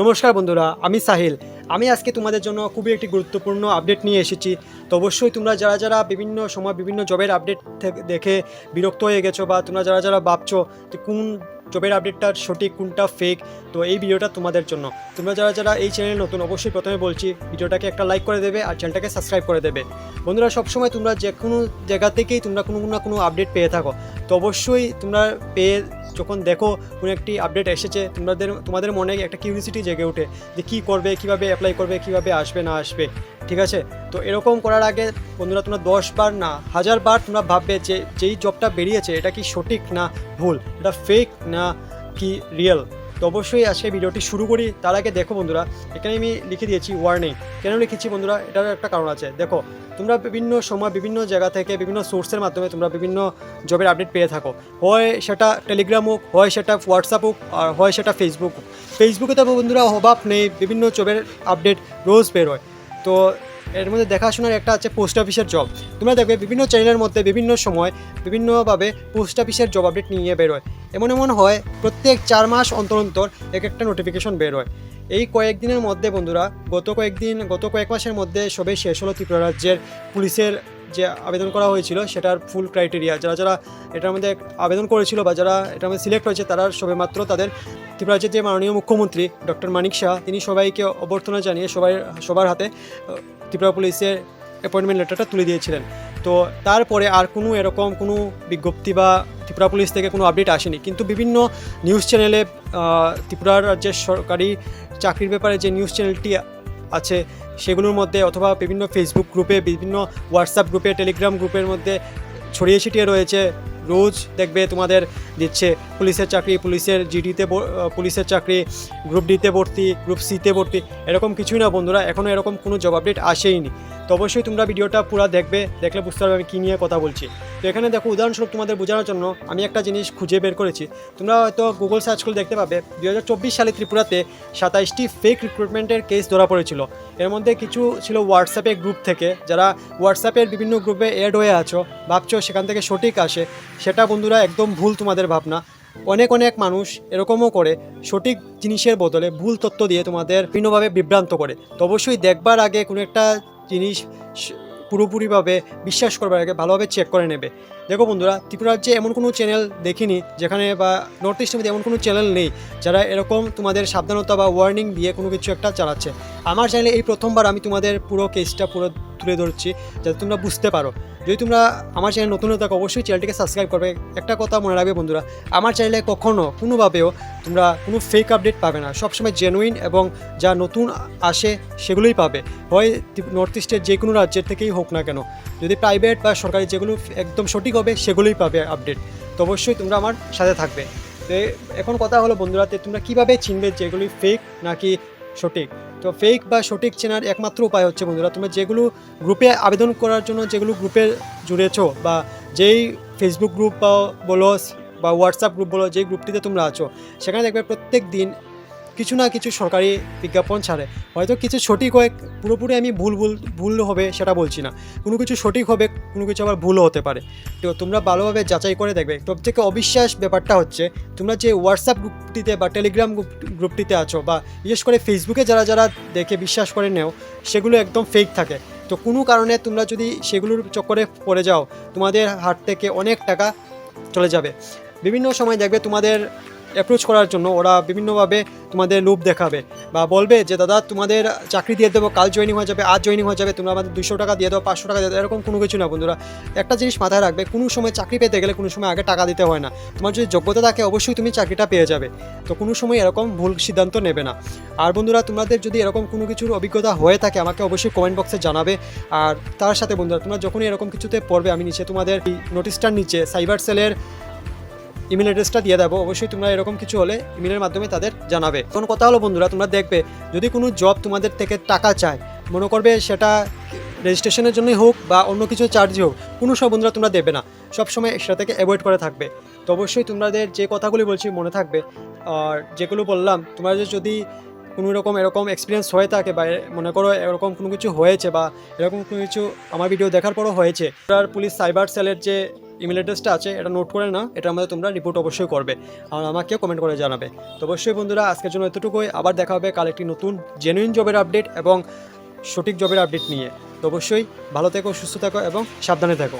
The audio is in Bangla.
নমস্কার বন্ধুরা, আমি সাহিল। আমি আজকে তোমাদের জন্য খুবই একটি গুরুত্বপূর্ণ আপডেট নিয়ে এসেছি। তো অবশ্যই তোমরা যারা যারা বিভিন্ন সময় বিভিন্ন জবের আপডেট দেখে বিরক্ত হয়ে গেছো বা তোমরা যারা যারা ভাবছ যে কোন জবের আপডেটটা সঠিক, কোনটা ফেক তো এই ভিডিওটা তোমাদের জন্য। তোমরা যারা যারা এই চ্যানেল নতুন, অবশ্যই প্রথমে বলছি, ভিডিওটাকে একটা লাইক করে দেবে আর চ্যানেলটাকে সাবস্ক্রাইব করে দেবে। বন্ধুরা, সবসময় তোমরা যে কোনো জায়গা থেকেই তোমরা কোনো না কোনো আপডেট পেয়ে থাকো। তো অবশ্যই তোমরা পেয়ে যখন দেখো কোনো একটি আপডেট এসেছে, তোমাদের তোমাদের মনে একটা কিউরিসিটি জেগে ওঠে যে কী করবে, কীভাবে অ্যাপ্লাই করবে, কীভাবে আসবে, না আসবে। ঠিক আছে? তো এরকম করার আগে বন্ধুরা, তোমরা দশবার না হাজারবার তোমরা ভাববে যে যেই জবটা বেরিয়েছে, এটা কি সঠিক না ভুল? এটা ফেক না কি রিয়েল তো অবশ্যই আজকে ভিডিওটি শুরু করি। তার আগে দেখো বন্ধুরা, এখানে আমি লিখে দিয়েছি ওয়ার্নিং কেন লিখেছি বন্ধুরা? এটার একটা কারণ আছে। দেখো, তোমরা বিভিন্ন সময় বিভিন্ন জায়গা থেকে বিভিন্ন সোর্সের মাধ্যমে তোমরা বিভিন্ন জবের আপডেট পেয়ে থাকো। হয় সেটা টেলিগ্রাম হোক, হয় সেটা হোয়াটসঅ্যাপ হোক, আর হয় সেটা ফেসবুক হোক। ফেসবুকে তো বন্ধুরা অভাব নেই, বিভিন্ন জবের আপডেট রোজ বের হয়। তো এর মধ্যে দেখাশোনার একটা আছে পোস্ট অফিসের জব তোমরা দেখবে বিভিন্ন চ্যানেলের মধ্যে বিভিন্ন সময় বিভিন্নভাবে পোস্ট অফিসের জব আপডেট নিয়ে বেরোয়। এমন এমন হয়, প্রত্যেক চার মাস অন্তর অন্তর এক একটা নোটিফিকেশন বেরোয়। এই কয়েকদিনের মধ্যে বন্ধুরা, গত কয়েকদিন, গত কয়েক মাসের মধ্যে সবে শেষ হলো ত্রিপুরা রাজ্যের পুলিশের যে আবেদন করা হয়েছিল সেটার ফুল ক্রাইটেরিয়া যারা যারা এটার মধ্যে আবেদন করেছিল বা যারা এটার মধ্যে সিলেক্ট হয়েছে, তারা সবেমাত্র তাদের ত্রিপুরা রাজ্যের যে মাননীয় মুখ্যমন্ত্রী ডক্টর মানিক শাহ, তিনি সবাইকে অভ্যর্থনা জানিয়ে সবাই, সবার হাতে ত্রিপুরা পুলিশের অ্যাপয়েন্টমেন্ট লেটারটা তুলে দিয়েছিলেন। তো তারপরে আর কোনো এরকম কোনো বিজ্ঞপ্তি বা ত্রিপুরা পুলিশ থেকে কোনো আপডেট আসেনি। কিন্তু বিভিন্ন নিউজ চ্যানেলে ত্রিপুরা রাজ্যের সরকারি চাকরির ব্যাপারে যে নিউজ চ্যানেলটি আছে সেগুলোর মধ্যে অথবা বিভিন্ন ফেসবুক গ্রুপে বিভিন্ন হোয়াটসঅ্যাপ গ্রুপে টেলিগ্রাম গ্রুপের মধ্যে ছড়িয়ে ছিটিয়ে রয়েছে। রোজ দেখবে তোমাদের দিচ্ছে পুলিশের চাকরি, পুলিশের জিডিতে পুলিশের চাকরি গ্রুপ ডিতে ভর্তি গ্রুপ সিতে ভর্তি। এরকম কিছুই না বন্ধুরা এখনও এরকম কোনো জব আপডেট আসেইনি। তো অবশ্যই তোমরা ভিডিওটা পুরো দেখবে, দেখলে বুঝতে পারবে আমি কী নিয়ে কথা বলছি। তো এখানে দেখো, উদাহরণস্বরূপ তোমাদের বোঝানোর জন্য আমি একটা জিনিস খুঁজে বের করেছি। তোমরা হয়তো গুগল সার্চ করে দেখতে পাবে দু হাজার চব্বিশ সালে ত্রিপুরাতে সাতাইশটি ফেক রিক্রুটমেন্টের কেস ধরা পড়েছিল। এর মধ্যে কিছু ছিল হোয়াটসঅ্যাপে গ্রুপ থেকে, যারা হোয়াটসঅ্যাপের বিভিন্ন গ্রুপে অ্যাড হয়ে আছো, ভাবছ সেখান থেকে সঠিক আসে, সেটা বন্ধুরা একদম ভুল তোমাদের ভাবনা। অনেক অনেক মানুষ এরকমও করে, সঠিক জিনিসের বদলে ভুল তথ্য দিয়ে তোমাদের বিভিন্নভাবে বিভ্রান্ত করে। তো অবশ্যই দেখবার আগে কোনো একটা জিনিস পুরোপুরিভাবে বিশ্বাস করবার আগে ভালোভাবে চেক করে নেবে। দেখো বন্ধুরা, ত্রিপুরার যে এমন কোনো চ্যানেল দেখিনি, যেখানে বা নর্থ ইস্টের মধ্যে এমন কোনো চ্যানেল নেই, যারা এরকম তোমাদের সাবধানতা বা ওয়ার্নিং দিয়ে কোনো কিছু একটা চালাচ্ছে। আমার চ্যানেলে এই প্রথমবার আমি তোমাদের পুরো কেসটা পুরো তুলে ধরছি যাতে তোমরা বুঝতে পারো। যদি তোমরা আমার চ্যানেল নতুন হয়ে থাকো, অবশ্যই চ্যানেলটিকে সাবস্ক্রাইব করবে। একটা কথা মনে রাখবে বন্ধুরা, আমার চ্যানেলে কখনও কোনোভাবেও তোমরা কোনো ফেক আপডেট পাবে না। সবসময় জেনুইন এবং যা নতুন আসে সেগুলোই পাবে। হয় নর্থ ইস্টের যে কোনো রাজ্যের থেকেই হোক না কেন, যদি প্রাইভেট বা সরকারি যেগুলো একদম সঠিক হবে, সেগুলোই পাবে আপডেট তো অবশ্যই তোমরা আমার সাথে থাকবে। তো এখন কথা হলো বন্ধুরা তোমরা কীভাবে চিনবে যেগুলি ফেক নাকি সঠিক? তো ফেক বা সঠিক চেনার একমাত্র উপায় হচ্ছে বন্ধুরা, তোমরা যেগুলো গ্রুপে আবেদন করার জন্য যেগুলো গ্রুপে জুড়েছো বা যেই ফেসবুক গ্রুপ বা বলো বা হোয়াটসঅ্যাপ গ্রুপ বলো, যেই গ্রুপটিতে তোমরা আছো, সেখানে দেখবে প্রত্যেক দিন কিছু না কিছু সরকারি বিজ্ঞাপন ছাড়ে। হয়তো কিছু সঠিক হয়, পুরোপুরি আমি ভুল ভুল ভুল হবে সেটা বলছি না। কোনো কিছু সঠিক হবে, কোনো কিছু আবার ভুলও হতে পারে। তো তোমরা ভালোভাবে যাচাই করে দেখবে। সব থেকে অবিশ্বাস ব্যাপারটা হচ্ছে, তোমরা যে হোয়াটসঅ্যাপ গ্রুপটিতে বা টেলিগ্রাম গ্রুপ গ্রুপটিতে আছো বা বিশেষ করে ফেসবুকে যারা যারা দেখে বিশ্বাস করে নেও, সেগুলো একদম ফেক থাকে। তো কোনো কারণে তোমরা যদি সেগুলোর চক্করে পড়ে যাও, তোমাদের হাত থেকে অনেক টাকা চলে যাবে। বিভিন্ন সময় দেখবে তোমাদের অ্যাপ্রোচ করার জন্য ওরা বিভিন্নভাবে তোমাদের লোভ দেখাবে বা বলবে যে, দাদা, তোমাদের চাকরি দিয়ে দেবো, কাল জয়েনিং হয়ে যাবে, আজ জয়েনিং হয়ে যাবে, তোমরা আমাদের দুশো টাকা দিয়ে দাও, পাঁচশো টাকা দিয়ে দাও। এরকম কোনো কিছু না বন্ধুরা। একটা জিনিস মাথায় রাখবে, কোনো সময় চাকরি পেতে গেলে কোনো সময় আগে টাকা দিতে হয় না। তোমার যদি যোগ্যতা থাকে, অবশ্যই তুমি চাকরিটা পেয়ে যাবে। তো কোনো সময় এরকম ভুল সিদ্ধান্ত নেবে না। আর বন্ধুরা, তোমাদের যদি এরকম কোনো কিছুর অভিজ্ঞতা হয়ে থাকে, আমাকে অবশ্যই কমেন্ট বক্সে জানাবে। আর তার সাথে বন্ধুরা, তোমরা যখনই এরকম কিছুতে পড়বে, আমি নিচে তোমাদের নোটিশটার নিচে সাইবার সেলের ইমেল অ্যাড্রেসটা দিয়ে দেবো। অবশ্যই তোমরা এরকম কিছু হলে ইমেলের মাধ্যমে তাদের জানাবে। কোন কথা হলো বন্ধুরা, তোমরা দেখবে, যদি কোনো জব তোমাদের থেকে টাকা চায়, মনে করবে সেটা রেজিস্ট্রেশনের জন্যই হোক বা অন্য কিছু চার্জই হোক, কোনো সব বন্ধুরা তোমরা দেবে না। সবসময় সেটা থেকে অ্যাভয়েড করে থাকবে। তো অবশ্যই তোমাদের যে কথাগুলি বলছি মনে থাকবে। আর যেগুলো বললাম, তোমাদের যদি কোনো রকম এরকম এক্সপিরিয়েন্স হয়ে থাকে বা মনে করো এরকম কোনো কিছু হয়েছে বা এরকম কোনো কিছু আমার ভিডিও দেখার পরও হয়েছে পুলিশ সাইবার সেলের যে ইমেল অ্যাড্রেসটা আছে, এটা নোট করে না এটা আমাদের তোমরা রিপোর্ট অবশ্যই করবে। আর আমাকে কমেন্ট করে জানাবে। তো অবশ্যই বন্ধুরা, আজকের জন্য এতটুকুই। আবার দেখা হবে কাল একটি নতুন জেনুইন জবের আপডেট এবং সঠিক জবের আপডেট নিয়ে। তো অবশ্যই ভালো থেকো, সুস্থ থাকো এবং সাবধানে থাকো।